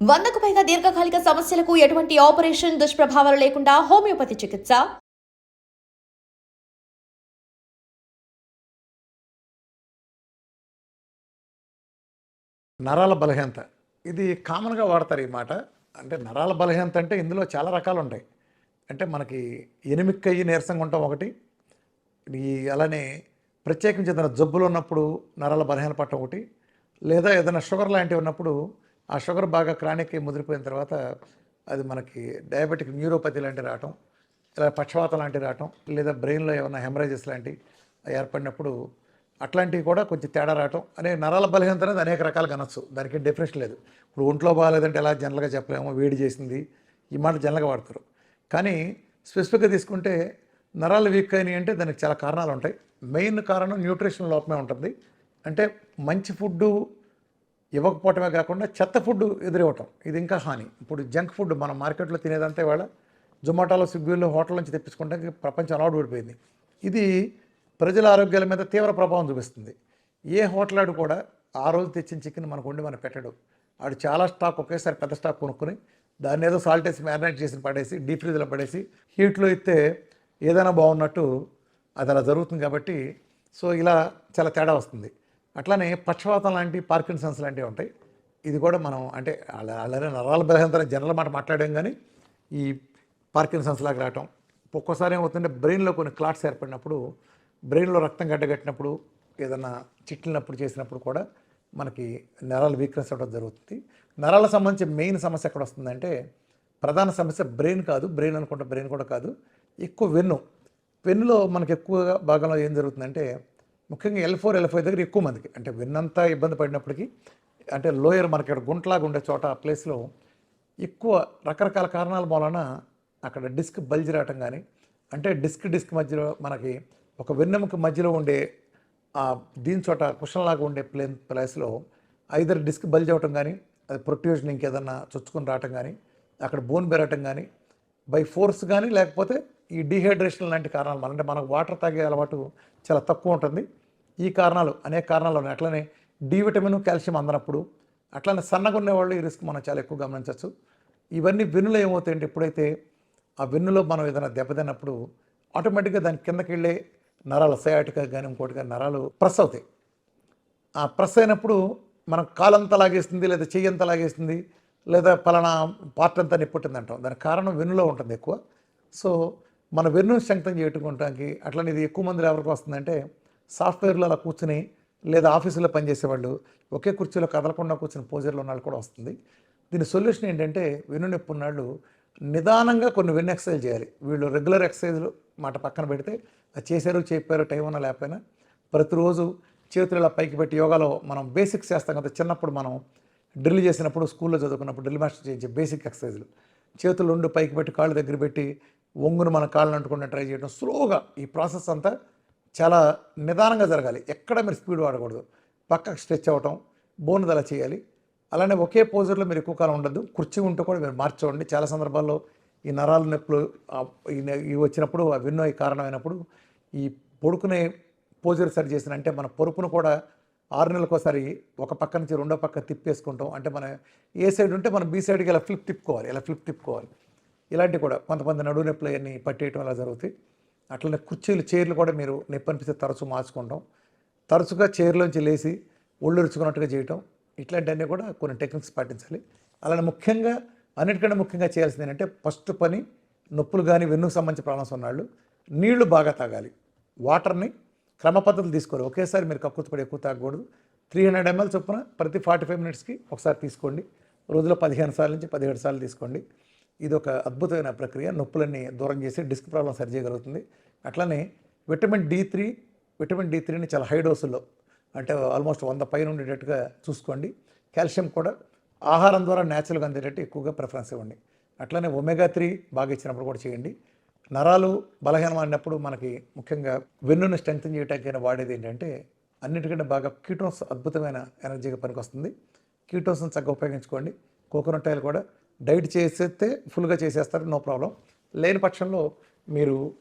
వందకు పైగా దీర్ఘకాలిక సమస్యలకు ఎటువంటి ఆపరేషన్ దుష్ప్రభావాలు లేకుండా హోమియోపతి చికిత్స. నరాల బలహీనత. ఇది కామన్గా వాడతారు ఈ మాట. అంటే నరాల బలహీనత అంటే ఇందులో చాలా రకాలు ఉంటాయి అంటే మనకి ఎనిమిక్కయ్యి నీరసంగా ఉంటాం ఒకటి. ఈ అలానే ప్రత్యేకించి ఏదైనా జబ్బులు ఉన్నప్పుడు నరాల బలహీన పట్టడం ఒకటి. లేదా ఏదైనా షుగర్ లాంటివి ఉన్నప్పుడు ఆ షుగర్ బాగా క్రానిక్ ముదిరిపోయిన తర్వాత అది మనకి డయాబెటిక్ న్యూరోపతి లాంటి రావటం ఇలా పక్షవాతం లాంటి రావటం లేదా బ్రెయిన్లో ఏమైనా హెమరేజెస్ లాంటివి ఏర్పడినప్పుడు అట్లాంటివి కూడా కొంచెం తేడా రావటం అనే నరాల బలహీనత అనేది అనేక రకాలుగా అనొచ్చు. దానికి డెఫినేషన్ లేదు. ఇప్పుడు ఒంట్లో బాగాలేదంటే ఎలా జనరల్గా చెప్పలేము వేడి చేసింది ఈ మాట జనరల్గా వాడతారు. కానీ స్పెసిఫిక్గా తీసుకుంటే నరాలు వీక్ అయినాయి అంటే దానికి చాలా కారణాలు ఉంటాయి. మెయిన్ కారణం న్యూట్రిషన్ లోపమే ఉంటుంది. అంటే మంచి ఫుడ్డు ఇవ్వకపోవటమే కాకుండా చెత్త ఫుడ్ ఎదురివ్వటం. ఇది ఇంకా హాని. ఇప్పుడు జంక్ ఫుడ్ మనం మార్కెట్లో తినేదంతా ఇవాళ జొమాటోలో స్విగ్గీలో హోటల్ నుంచి తెప్పించుకుంటే ప్రపంచం అలవాటు పడిపోయింది. ఇది ప్రజల ఆరోగ్యాల మీద తీవ్ర ప్రభావం చూపిస్తుంది. ఏ హోటల్ ఆడు కూడా ఆ రోజు తెచ్చిన చికెన్ మనకు వండి మనం పెట్టడు. ఆడు చాలా స్టాక్ ఒకేసారి పెద్ద స్టాక్ కొనుక్కొని దాన్ని ఏదో సాల్ట్ వేసి మ్యారినేట్ చేసి పడేసి డీప్ ఫ్రిడ్జ్లో పడేసి హీట్లో ఇస్తే ఏదైనా బాగున్నట్టు అది అలా జరుగుతుంది కాబట్టి సో ఇలా చాలా తేడా వస్తుంది. అట్లానే పక్షవాతం లాంటి పార్కిన్సన్స్ లాంటివి ఉంటాయి. ఇది కూడా మనం అంటే అలా అలానే నరాల బలహీనత జనరల్ మాట మాట్లాడాం కానీ ఈ పార్కిన్సన్స్ లాగా రావటం. ఒక్కోసారి ఏమవుతుంటే బ్రెయిన్లో కొన్ని క్లాట్స్ ఏర్పడినప్పుడు బ్రెయిన్లో రక్తం గడ్డగట్టినప్పుడు ఏదన్నా చిట్లినప్పుడు చేసినప్పుడు కూడా మనకి నరాల వీక్నెస్ అవ్వడం జరుగుతుంది. నరాల సంబంధించి మెయిన్ సమస్య ఎక్కడ వస్తుందంటే ప్రధాన సమస్య బ్రెయిన్ కాదు. బ్రెయిన్ అనుకుంటే బ్రెయిన్ కూడా కాదు. ఎక్కువ వెన్ను. వెన్నులో మనకి ఎక్కువగా భాగంలో ఏం జరుగుతుందంటే ముఖ్యంగా ఎల్ ఫోర్ ఎల్ ఫైవ్ దగ్గర ఎక్కువ మందికి. అంటే విన్నంతా ఇబ్బంది పడినప్పటికీ అంటే లోయర్ మనకి ఇక్కడ గుంటలాగా ఉండే చోట ఆ ప్లేస్లో ఎక్కువ రకరకాల కారణాల మూలన అక్కడ డిస్క్ బల్జ్ రావటం కానీ అంటే డిస్క్ డిస్క్ మధ్యలో మనకి ఒక వెన్నెముక మధ్యలో ఉండే ఆ దీని చోట కుషన్లాగా ఉండే ప్లేన్ ప్లేస్లో ఐదర్ డిస్క్ బల్జ్ అవ్వటం కానీ అది ప్రొట్యూషన్ ఇంకేదన్నా చొచ్చుకొని రావటం కానీ అక్కడ బోన్ పెరగటం కానీ బై ఫోర్స్ కానీ లేకపోతే ఈ డీహైడ్రేషన్ లాంటి కారణాలు అంటే మనకు వాటర్ తాగే అలవాటు చాలా తక్కువ ఉంటుంది. ఈ కారణాలు అనేక కారణాలు ఉన్నాయి. అట్లనే డి విటమిన్ కాల్షియం అందనప్పుడు అట్లనే సన్నగా ఉండేవాళ్ళు ఈ రిస్క్ మనం చాలా ఎక్కువ గమనించవచ్చు. ఇవన్నీ వెన్నులో ఏమవుతాయంటే ఎప్పుడైతే ఆ వెన్నులో మనం ఏదైనా దెబ్బతిన్నప్పుడు ఆటోమేటిక్గా దాని కిందకి వెళ్ళే నరాలు సయాటిక కానీ ఇంకోటి కానీ నరాలు ప్రెస్ అవుతాయి. ఆ ప్రెస్ అయినప్పుడు మనం కాలంతా లాగేస్తుంది లేదా చెయ్యి అంతా లాగేస్తుంది లేదా పలానా పార్ట్ అంతా నిప్పుట్టింది అంటాం. దానికి కారణం వెన్నులో ఉంటుంది ఎక్కువ. సో మన వెన్ను శంక్తం చేయటం అట్లనే ఇది ఎక్కువ మంది ఎవరికి వస్తుందంటే సాఫ్ట్వేర్లో అలా కూర్చుని లేదా ఆఫీసులో పనిచేసేవాళ్ళు ఒకే కుర్చీలో కదలకుండా కూర్చుని పోజర్లో ఉన్న వాళ్ళు కూడా వస్తుంది. దీని సొల్యూషన్ ఏంటంటే వెన్ను నొప్పి ఉన్నాళ్ళు నిదానంగా కొన్ని వెన్ను ఎక్సర్సైజ్ చేయాలి. వీళ్ళు రెగ్యులర్ ఎక్సర్సైజ్లు మాట పక్కన పెడితే అది చేశారు చెప్పారు టైం ఉన్నా లేకపోయినా ప్రతిరోజు చేతులు ఇలా పైకి పెట్టి యోగాలో మనం బేసిక్స్ చేస్తాం కదా చిన్నప్పుడు మనం డ్రిల్ చేసినప్పుడు స్కూల్లో చదువుకున్నప్పుడు డ్రిల్ మాస్టర్ చేయించే బేసిక్ ఎక్సర్సైజ్లు. చేతులు రెండు పైకి పెట్టి కాళ్ళు దగ్గర పెట్టి ఒంగును మన కాళ్ళని అంటుకుండా ట్రై చేయడం స్లోగా ఈ ప్రాసెస్ అంతా చాలా నిదానంగా జరగాలి. ఎక్కడ మీరు స్పీడ్ వాడకూడదు. పక్కకు స్ట్రెచ్ అవ్వటం బోన్ దల చేయాలి. అలానే ఒకే పోజర్లో మీరు ఎక్కువ కాలం ఉండద్దు. కుర్చీ ఉంటే కూడా మీరు మార్చుకోండి చాలా సందర్భాల్లో ఈ నరాల నొప్పులు ఇవి వచ్చినప్పుడు ఆ విన్నో కారణమైనప్పుడు ఈ పొడుకునే పోజర్ సరి చేసిన అంటే మన పొరుపును కూడా ఆరు నెలలకు ఒకసారి ఒక పక్క నుంచి రెండో పక్క తిప్పేసుకుంటాం. అంటే మన ఏ సైడ్ ఉంటే మనం బీ సైడ్కి ఇలా ఫ్లిప్ తిప్పుకోవాలి. ఇలా ఫ్లిప్ తిప్పుకోవాలి. ఇలాంటివి కూడా కొంతమంది నడువు నొప్పులు అన్నీ పట్టేయటం అలా జరుగుతాయి. అట్లనే కుర్చీలు చైర్లు కూడా మీరు నొప్పనిపిస్తే తరచు మార్చుకోవడం తరచుగా చైర్లోంచి లేచి ఒళ్ళు రుచుకున్నట్టుగా చేయటం ఇట్లాంటివన్నీ కూడా కొన్ని టెక్నిక్స్ పాటించాలి. అలానే ముఖ్యంగా అన్నిటికంటే ముఖ్యంగా చేయాల్సింది ఏంటంటే ఫస్ట్ పని నొప్పులు కానీ వెన్నుకు సంబంధించిన ప్రాబ్లమ్స్ ఉన్నాళ్ళు నీళ్ళు బాగా తాగాలి. వాటర్ని క్రమ పద్ధతులు తీసుకోవాలి. ఒకేసారి మీరు కక్కుతుపడి ఎక్కువ తాగకూడదు. త్రీ హండ్రెడ్ ఎంఎల్ చొప్పున ప్రతి ఫార్టీ ఫైవ్ మినిట్స్కి ఒకసారి తీసుకోండి. రోజులో పదిహేను సార్లు నుంచి పదిహేడు సార్లు తీసుకోండి. ఇది ఒక అద్భుతమైన ప్రక్రియ. నొప్పులన్నీ దూరం చేసి డిస్క్ ప్రాబ్లం సరి చేయగలుగుతుంది. అట్లనే vitamin D three vitamin D త్రీని చాలా హై డోసుల్లో అంటే ఆల్మోస్ట్ వంద పైన ఉండేటట్టుగా చూసుకోండి. కాల్షియం కూడా ఆహారం ద్వారా న్యాచురల్గా అందేటట్టు ఎక్కువగా ప్రిఫరెన్స్ ఇవ్వండి. అట్లనే ఒమేగా త్రీ బాగా ఇచ్చినప్పుడు కూడా చేయండి. నరాలు బలహీనం అయినప్పుడు మనకి ముఖ్యంగా వెన్నును స్ట్రెంగ్తన్ చేయడానికైనా వాడేది ఏంటంటే అన్నిటికంటే బాగా కీటోన్స్ అద్భుతమైన ఎనర్జీగా పనికొస్తుంది. కీటోన్స్ని చక్కగా ఉపయోగించుకోండి. కోకోనట్ ఆయిల్ కూడా డైట్ చేసేస్తే ఫుల్గా చేసేస్తారు నో ప్రాబ్లం. లేని పక్షంలో మీరు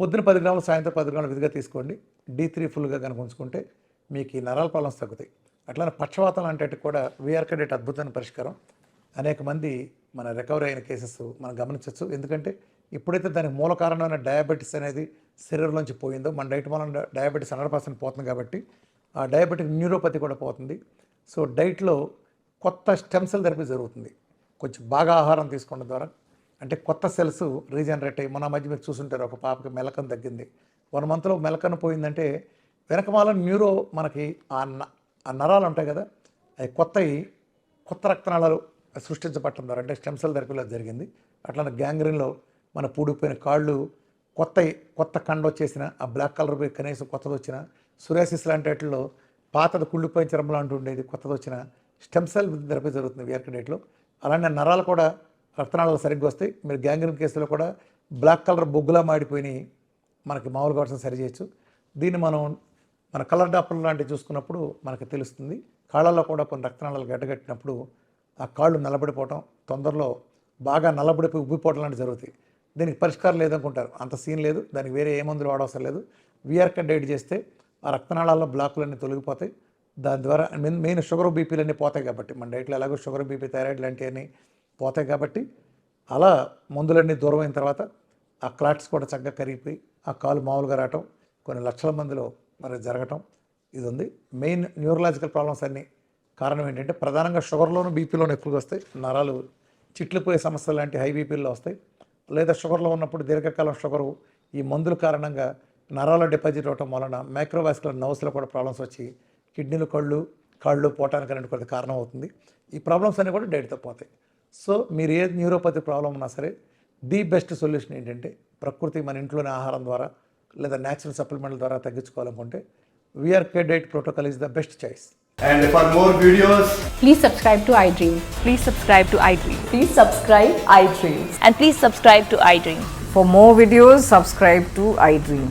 పొద్దున పది గ్రాములు సాయంత్రం పది గ్రాములు విధిగా తీసుకోండి. డి త్రీ ఫుల్గా కనుక ఉంచుకుంటే మీకు ఈ నరాల ప్రాబ్లమ్స్ తగ్గుతాయి. అట్లానే పక్షవాతం లాంటి కూడా వీఆర్ కడేట్ అద్భుతమైన పరిష్కారం. అనేక మంది మన రికవరీ అయిన కేసెస్ మనం గమనించవచ్చు ఎందుకంటే ఎప్పుడైతే దానికి మూల కారణమైన డయాబెటీస్ అనేది శరీరంలోంచి పోయిందో మన డైట్ వలన డయాబెటీస్ హండ్రెడ్ పర్సెంట్ పోతుంది కాబట్టి ఆ డయాబెటిక్ న్యూరోపతి కూడా పోతుంది. సో డైట్లో కొత్త స్టెమ్ సెల్ థెరపీ జరుగుతుంది. కొంచెం బాగా ఆహారం తీసుకోవడం ద్వారా అంటే కొత్త సెల్స్ రీజనరేట్ అయ్యి మన మధ్య మీరు చూసుంటారు ఒక పాపకి మెలకం తగ్గింది. వన్ మంత్లో మెలకన పోయిందంటే వెనకమాల న్యూరో మనకి ఆ న- ఆ నరాలు ఉంటాయి కదా అవి కొత్తవి కొత్త రక్తనాళాలు సృష్టించబట్టడం ద్వారా అంటే స్టెమ్ సెల్ థెరపీలో జరిగింది. అట్లానే గ్యాంగ్రీన్లో మన పూడిపోయిన కాళ్ళు కొత్త కొత్త కండ వచ్చేసిన ఆ బ్లాక్ కలర్ పోయి కనీసం కొత్తది వచ్చిన సురేసిస్ లాంటి వాటిల్లో పాతది కుళ్ళిపోయిన చర్మం లాంటి ఉండేది కొత్తది వచ్చిన స్టెమ్ సెల్ థెరపీ జరుగుతుంది విఆర్క డేట్లో. అలానే నరాలు కూడా రక్తనాళాలు సరిగ్గా వస్తాయి మీరు గ్యాంగ్రీన్ కేసులో కూడా బ్లాక్ కలర్ బొగ్గులా మాడిపోయినాయి. మనకి మామూలుగా వర్షం సరి చేయొచ్చు. దీన్ని మనం మన కలర్ డాప్లర్ లాంటివి చూసుకున్నప్పుడు మనకు తెలుస్తుంది. కాళ్ళల్లో కూడా కొన్ని రక్తనాళాలు గడ్డగట్టినప్పుడు ఆ కాళ్ళు నిలబడిపోవటం తొందరలో బాగా నలబడిపోయి ఉబ్బిపోవటం లాంటివి జరుగుతాయి. దీనికి పరిష్కారం లేదనుకుంటారు. అంత సీన్ లేదు. దానికి వేరే ఏ మందులు వాడవసరం లేదు. విఆర్క డైట్ చేస్తే ఆ రక్తనాళాల్లో బ్లాకులన్నీ తొలగిపోతాయి. దాని ద్వారా మెయిన్ మెయిన్ షుగర్ బీపీలన్నీ పోతాయి కాబట్టి. మన డైట్లో ఎలాగో షుగర్ బీపీ థైరాయిడ్ లాంటివన్నీ పోతాయి కాబట్టి అలా మందులన్నీ దూరం అయిన తర్వాత ఆ క్లాట్స్ కూడా చక్కగా కరిగిపోయి ఆ కాలు మామూలుగా రావటం కొన్ని లక్షల మందిలో మరి జరగటం ఇది ఉంది. మెయిన్ న్యూరలాజికల్ ప్రాబ్లమ్స్ అన్నీ కారణం ఏంటంటే ప్రధానంగా షుగర్లోను బీపీలోనూ ఎక్కువగా వస్తాయి. నరాలు చిట్లిపోయే సమస్యలు లాంటి హై బీపీల్లో వస్తాయి. లేదా షుగర్లో ఉన్నప్పుడు దీర్ఘకాలం షుగరు ఈ మందుల కారణంగా నరాల డిపాజిట్ అవటం వలన మైక్రోవాస్కులర్ నర్వ్స్లో కూడా ప్రాబ్లమ్స్ వచ్చి కిడ్నీలు కళ్ళు కళ్ళు పోవటానికి అనేది కొంత కారణం అవుతుంది. ఈ ప్రాబ్లమ్స్ అన్నీ కూడా డైట్తో పోతాయి. సో మీరు ఏది న్యూరోపతి ప్రాబ్లం ఉన్నా సరే ది బెస్ట్ సొల్యూషన్ ఏంటంటే ప్రకృతి మన ఇంట్లోని ఆహారం ద్వారా లేదా న్యాచురల్ సప్లిమెంట్ ద్వారా తగ్గించుకోవాలనుకుంటే VR K diet protocol is the best choice. And for more videos please subscribe to I Dream please subscribe to I Dream please subscribe I Dream and please subscribe to I Dream for more videos subscribe to I Dream